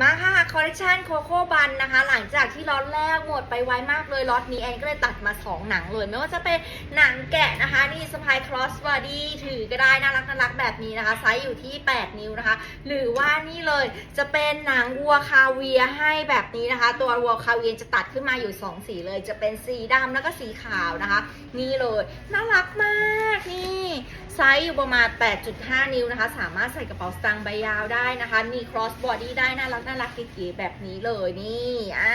มาค่ะคอลเลคชันโคโค่บันนะคะ หลังจากที่ล็อตแรกหมดไปไวมากเลยล็อตนี้แอนก็เลยตัดมา 2 หนังเลย ไม่ว่าจะเป็นหนังแกะนะคะ นี่สปายครอสบอดี้ถือก็ได้น่ารักน่ารักแบบนี้นะคะ ไซส์อยู่ที่ 8 นิ้วนะคะ หรือว่านี่เลยจะเป็นหนังวัวคาเวียให้แบบนี้นะคะ ตัววัวคาเวียจะตัดขึ้นมาอยู่ 2 สีเลย จะเป็นสีดำแล้วก็สีขาวนะคะ นี่เลยน่ารักมากนี่ไซส์อยู่ประมาณ 8.5 นิ้วนะคะ สามารถใส่กระเป๋าสตางค์ใบยาวได้นะคะมี cross body ได้น่ารักน่ารักเก๋ๆแบบนี้เลยนี่อ่า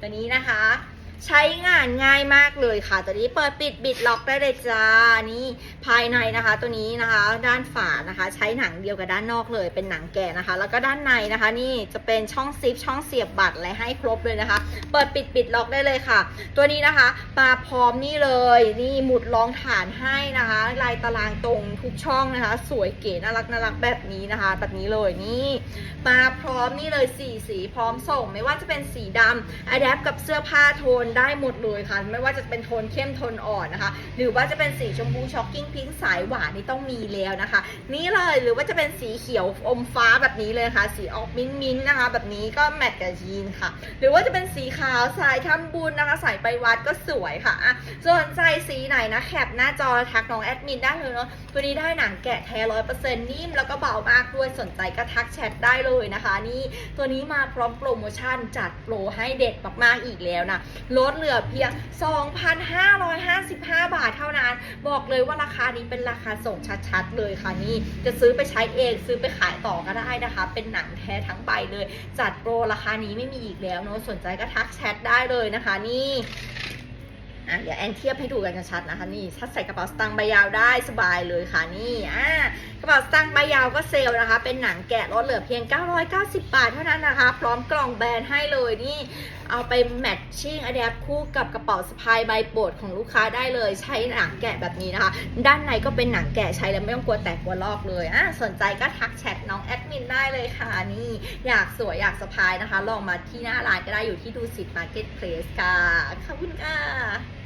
ตัวนี้นะคะ ใช้งานง่ายมากเลยค่ะ ตัวนี้เปิดปิดบิดล็อกได้เลยจ้า นี่ภายในนะคะ ตัวนี้นะคะ ด้านฝานะคะ ใช้หนังเดียวกับด้านนอกเลย เป็นหนังแกะนะคะ แล้วก็ด้านในนะคะ นี่จะเป็นช่องซิปช่องเสียบบัตรอะไรให้ครบเลยนะคะ เปิดปิดปิดล็อกได้เลยค่ะ ตัวนี้นะคะมาพร้อมนี่เลย นี่หมุดรองฐานให้นะคะ ลายตารางตรงทุกช่องนะคะ สวยเก๋น่ารักน่ารักแบบนี้นะคะ แบบนี้เลยนี่มาพร้อมนี่เลยสีสีพร้อมส่ง ไม่ว่าจะเป็นสีดำอะแดปกับเสื้อผ้าโทนได้หมดเลยค่ะ ไม่ว่าจะเป็นโทนเข้มโทนอ่อนนะคะ หรือว่าจะเป็นสีชมพูช็อกกิ้งพิงค์สายหวานนี่ต้องมีแล้วนะคะ นี่เลยหรือว่าจะเป็นสีเขียวอมฟ้าแบบนี้เลยค่ะ สีออกมิ้นมิ้นนะคะ แบบนี้ก็แมทกับยีนค่ะ หรือว่าจะเป็นสีขาวสายทำบุญนะคะสายไปวัดก็สวยค่ะอะส่วนใจสีไหนนะแคปหน้าจอทักน้องแอดมินได้เลยเนาะตัวนี้ได้หนังแกะแท้ร้อยเปอร์เซ็นต์นิ่มแล้วก็เบามากด้วยสนใจก็ทักแชทได้เลยนะคะ นี่ตัวนี้มาพร้อมโปรโมชั่นจัดโปรให้เด็ดมากๆอีกแล้วนะลดเหลือเพียง 2,555 บาทเท่านั้น บอกเลยว่าราคานี้เป็นราคาส่งชัดๆ เลยค่ะนี่ จะซื้อไปใช้เองซื้อไปขายต่อก็ได้นะคะ เป็นหนังแท้ทั้งใบเลย จัดโปรราคานี้ไม่มีอีกแล้วเนอะสนใจก็ทักแชทได้เลยนะคะนี่อะเดี๋ยวแอนเทียบให้ดูกันชัดๆนะคะนี่ถ้าใส่กระเป๋าสตางค์ใบยาวได้สบายเลยค่ะนี่อ่า กระเป๋าสตางใบยาวก็เซลนะคะ เป็นหนังแกะลดเหลือเพียง 990 บาทเท่านั้นนะคะ พร้อมกล่องแบรนด์ให้เลยนี่ เอาไปแมทชิ่งอะแดปคู่กับกระเป๋าสะพายใบโปรดของลูกค้าได้เลย ใช้หนังแกะแบบนี้นะคะ ด้านในก็เป็นหนังแกะใช้แล้วไม่ต้องกลัวแตกกลัวลอกเลยอะสนใจก็ทักแชทน้องแอดมินได้เลยค่ะนี่ อยากสวยอยากสะพายนะคะ ลองมาที่หน้าร้านก็ได้อยู่ที่ดูสิตมาร์เก็ตเพลสค่ะขอบคุณค่ะ